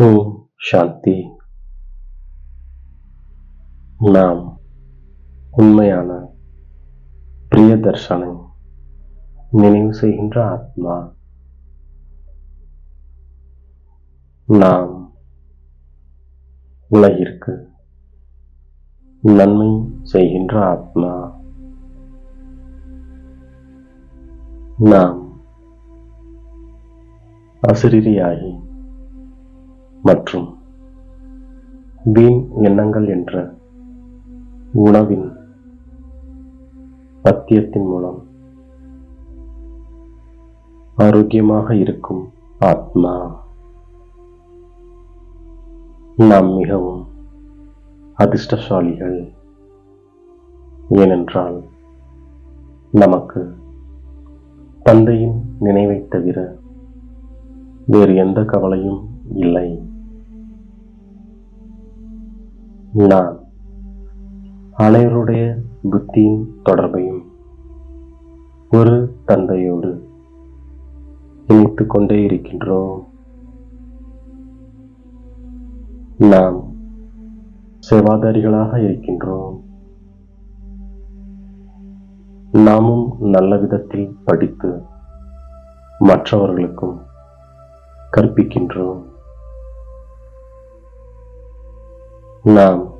ஓம் சாந்தி. நாம் உண்மையான பிரியதர்ஷனை நினைவு செய்கின்ற ஆத்மா. நாம் உலகிற்கு நன்மை செய்கின்ற ஆத்மா. நாம் அசிரியாகி மற்றும் வீண் எண்ணங்கள் என்ற உணவின் பத்தியத்தின் மூலம் ஆரோக்கியமாக இருக்கும் ஆத்மா நாம் மிகவும் அதிர்ஷ்டசாலிகள். ஏனென்றால் நமக்கு தந்தையின் நினைவைத் தவிர வேறு எந்த கவலையும் இல்லை. நான் அனைவருடைய புத்தியின் தொடர்பையும் ஒரு தந்தையோடு இணைத்து கொண்டே இருக்கின்றோம். நாம் சேவாதாரிகளாக இருக்கின்றோம். நாமும் நல்ல விதத்தில் படித்து மற்றவர்களுக்கும் கற்பிக்கின்றோம். நாம்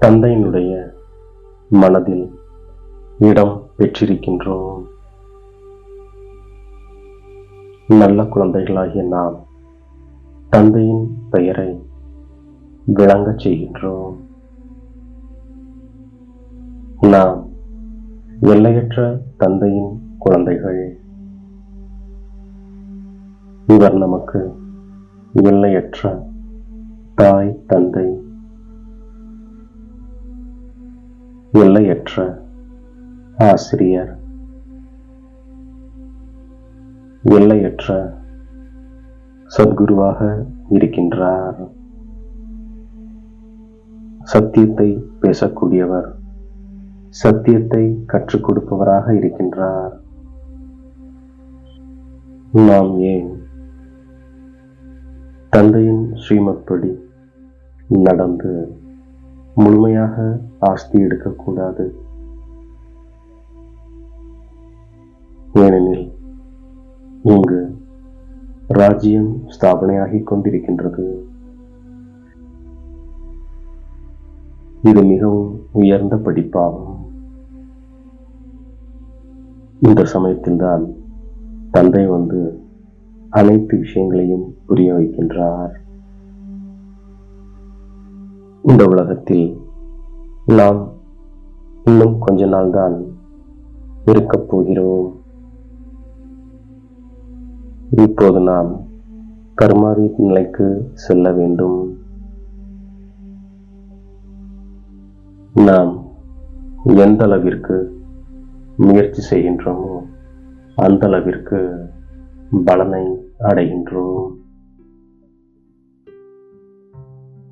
தந்தையினுடைய மனதில் இடம் பெற்றிருக்கின்றோம். நல்ல குழந்தைகளாகிய நாம் தந்தையின் பெயரை விளங்கச் செய்கின்றோம். நாம் எல்லையற்ற தந்தையின் குழந்தைகள். இவர் நமக்கு எல்லையற்ற தாய் தந்தை எல்லையற்ற ஆசிரியர். எல்லையற்ற சத்குருவாக இருக்கின்றார். சத்தியத்தை பேசக்கூடியவர் சத்தியத்தை கற்றுக் கொடுப்பவராக இருக்கின்றார். நாம் ஏன் தந்தையின் ஸ்ரீமத்படி நடந்து முழுமையாக ஆஸ்தி எடுக்கக்கூடாது. ஏனெனில் இங்கு ராஜ்யம் ஸ்தாபனையாகிக் கொண்டிருக்கின்றது. இது மிகவும் உயர்ந்த படிப்பாகும். இந்த சமயத்தில்தான் தந்தை வந்து அனைத்து விஷயங்களையும் புரிய வைக்கின்றார். இந்த உலகத்தில் நாம் இன்னும் கொஞ்ச நாள் தான் இருக்கப் போகிறோம். இப்போது நாம் கர்மாவின் நிலைக்கு செல்ல வேண்டும். நாம் எந்த அளவிற்கு முயற்சி செய்கின்றோமோ அந்த அளவிற்கு பலனை அடைகின்றோம்.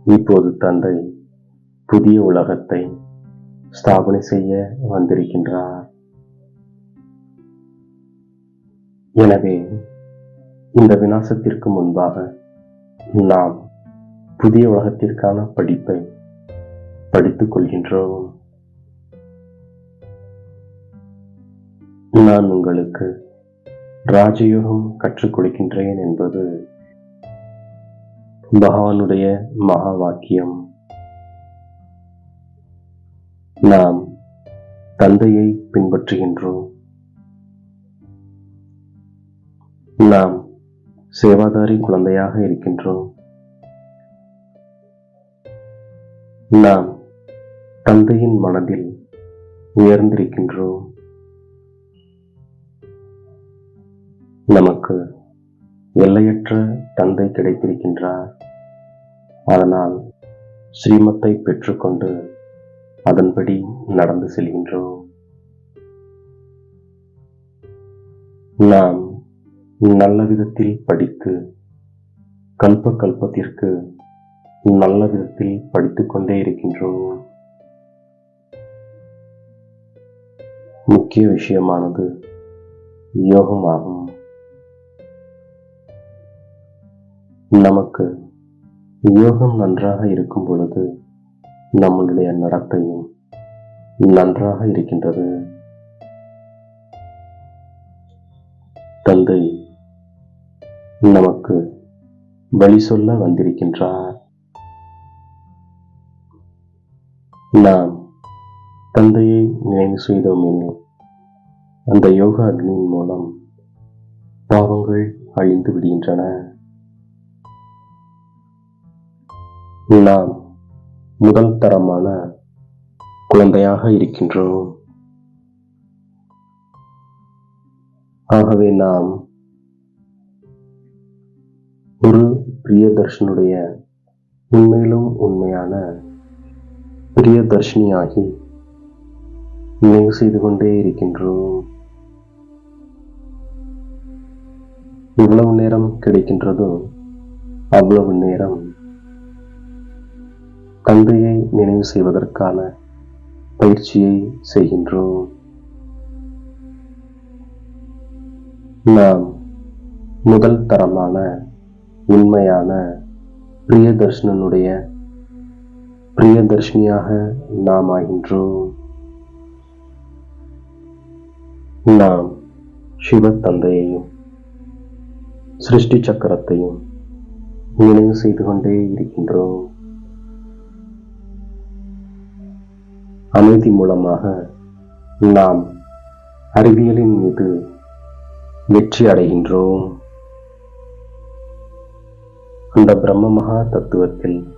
இப்போது தந்தை புதிய உலகத்தை ஸ்தாபனை செய்ய வந்திருக்கின்றார். எனவே இந்த விநாசத்திற்கு முன்பாக நாம் புதிய உலகத்திற்கான படிப்பை படித்துக் கொள்கின்றோம். நான் உங்களுக்கு ராஜயோகம் கற்றுக் கொடுக்கின்றேன் என்பது பகவானுடைய மகா வாக்கியம் நாம் தந்தையை பின்பற்றுகின்றோம். நாம் சேவாதாரி குழந்தையாக இருக்கின்றோம். நாம் தந்தையின் மனதில் உயர்ந்திருக்கின்றோம். நமக்கு எல்லையற்ற தந்தை கிடைத்திருக்கின்றார். அதனால் ஸ்ரீமத்தை பெற்றுக்கொண்டு அதன்படி நடந்து செல்கின்றோம். நாம் நல்ல விதத்தில் படித்து கல்ப கல்பத்திற்கு நல்ல விதத்தில் படித்துக்கொண்டே இருக்கின்றோம். முக்கிய விஷயமானது யோகமாகும். நமக்கு யோகம் நன்றாக இருக்கும் பொழுது நம்மளுடைய நடத்தையும் நன்றாக இருக்கின்றது. தந்தை நமக்கு வழி சொல்ல வந்திருக்கின்றார். நாம் தந்தையை நினைவு செய்தோம் எனில் அந்த யோகா அக்னியின் மூலம் பாவங்கள் அழிந்து விடுகின்றன. நாம் முதல் தரமான குழந்தையாக இருக்கின்றோம். ஆகவே நாம் ஒரு பிரியதர்ஷனுடைய உண்மையிலும் உண்மையான பிரியதர்ஷினியாகி நினைவு செய்து கொண்டே இருக்கின்றோம். எவ்வளவு நேரம் கிடைக்கின்றதோ அவ்வளவு நேரம் தந்தையை நினைவு செய்வதற்கான பயிற்சியை செய்கின்றோம். நாம் முதல் தரமான உண்மையான பிரியதர்ஷனனுடைய பிரியதர்ஷினியாக நாம் ஆகின்றோம். நாம் சிவ தந்தையையும் சிருஷ்டி சக்கரத்தையும் நினைவு செய்து கொண்டே இருக்கின்றோம். அமைதி மூலமாக நாம் அறிவியலின் மீது வெற்றி அடைகின்றோம். அந்த பிரம்ம மகா தத்துவத்தில்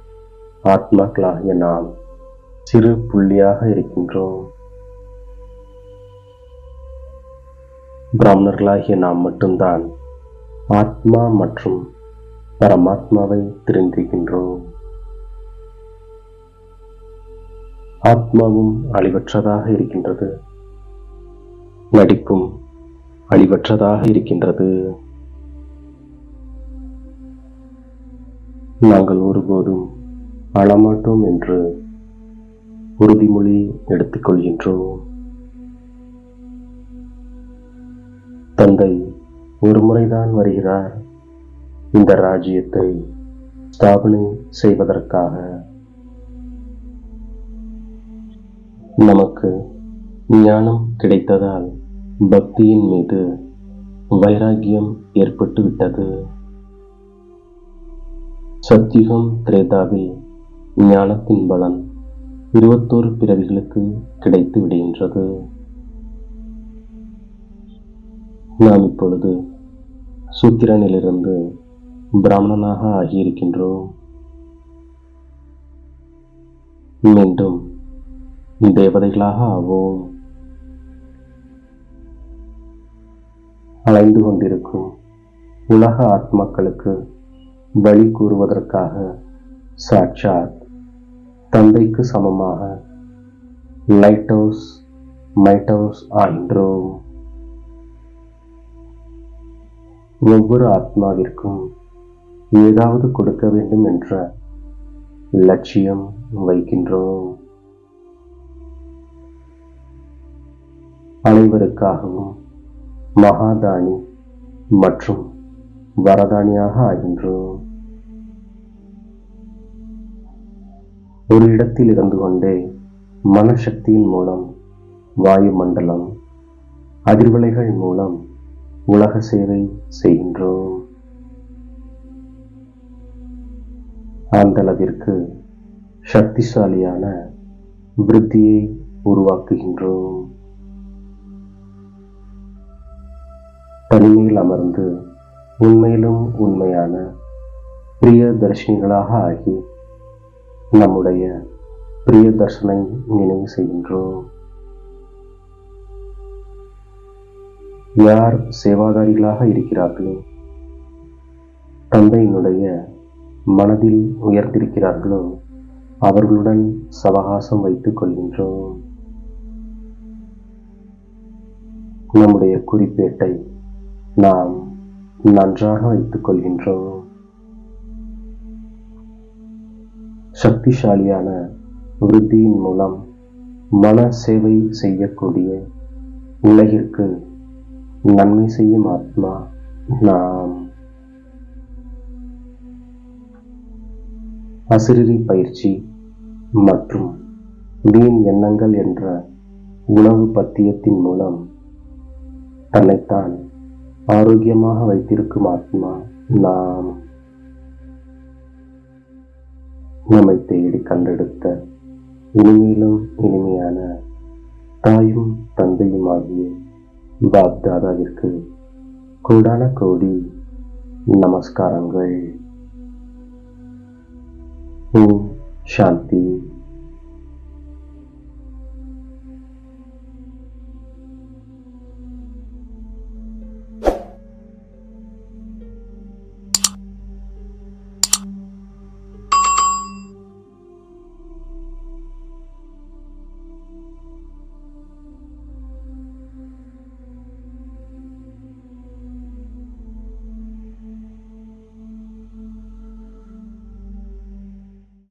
ஆத்மாக்களாகிய நாம் சிறு புள்ளியாக இருக்கின்றோம். பிராமணர்களாகிய நாம் மட்டும்தான் ஆத்மா மற்றும் பரமாத்மாவை தெரிந்திருக்கின்றோம் ஆத்மாவும் அழிவற்றதாக இருக்கின்றது. நடிப்பும் அழிவற்றதாக இருக்கின்றது. நாங்கள் ஒருபோதும் அழமாட்டோம் என்று உறுதிமொழி எடுத்துக்கொள்கின்றோம் தந்தை ஒரு முறைதான் வருகிறார். இந்த ராஜ்யத்தை ஸ்தாபனை செய்வதற்காக நமக்கு ஞானம் கிடைத்ததால் பக்தியின் மீது வைராகியம் ஏற்பட்டு விட்டது சத்தியுகம் திரேதாவில் ஞானத்தின் பலன் இருபத்தோரு பிறவிகளுக்கு கிடைத்து விடுகின்றது. நாம் இப்பொழுது சூத்திரனிலிருந்து பிராமணனாக ஆகியிருக்கின்றோம். மீண்டும் தேவதைகளாக ஆவோம். அலைந்து கொண்டிருக்கும் உலக ஆத்மாக்களுக்கு வழி கூறுவதற்காக சாட்சாத் தந்தைக்கு சமமாக லைட் ஹவுஸ் மைட் ஹவுஸ் ஆகின்றோம். ஒவ்வொரு ஆத்மாவிற்கும் ஏதாவது கொடுக்க வேண்டும் என்ற லட்சியம் வைக்கின்றோம் அனைவருக்காகவும் மகாதானி மற்றும் வரதானியாக ஆகின்றோம். ஒரு இடத்தில் இருந்து கொண்டே மனசக்தியின் மூலம் வாயுமண்டலம் அதிர்வலைகள் மூலம் உலக சேவை செய்கின்றோம். அந்தளவிற்கு சக்திசாலியான விருத்தியை உருவாக்குகின்றோம். தனிமையில் அமர்ந்து உண்மையிலும் உண்மையான பிரியதர்ஷினிகளாக ஆகி நம்முடைய பிரியதர்ஷனை நினைவு செய்கின்றோம். யார் சேவாதாரிகளாக இருக்கிறார்களோ தந்தையினுடைய மனதில் உயர்ந்திருக்கிறார்களோ அவர்களுடன் சவகாசம் வைத்துக் கொள்கின்றோம். நம்முடைய குறிப்பேட்டை நாம் நன்றாக வைத்துக் கொள்கின்றோம். சக்திசாலியான விருத்தியின் மூலம் மன சேவை செய்யக்கூடிய உலகிற்கு நன்மை செய்யும் ஆத்மா நாம். அசிரிரி பயிற்சி மற்றும் வீண் எண்ணங்கள் என்ற உணவு பத்தியத்தின் மூலம் தன்னைத்தான் ஆரோக்கியமாக வைத்திருக்கும் ஆத்மா நாம் நம்மை தேடி கண்டெடுத்த இனிமையிலும் இனிமையான தாயும் தந்தையும் ஆகிய பாப்தாதாவிற்கு கோடான கோடி நமஸ்காரங்கள். ஓம் சாந்தி.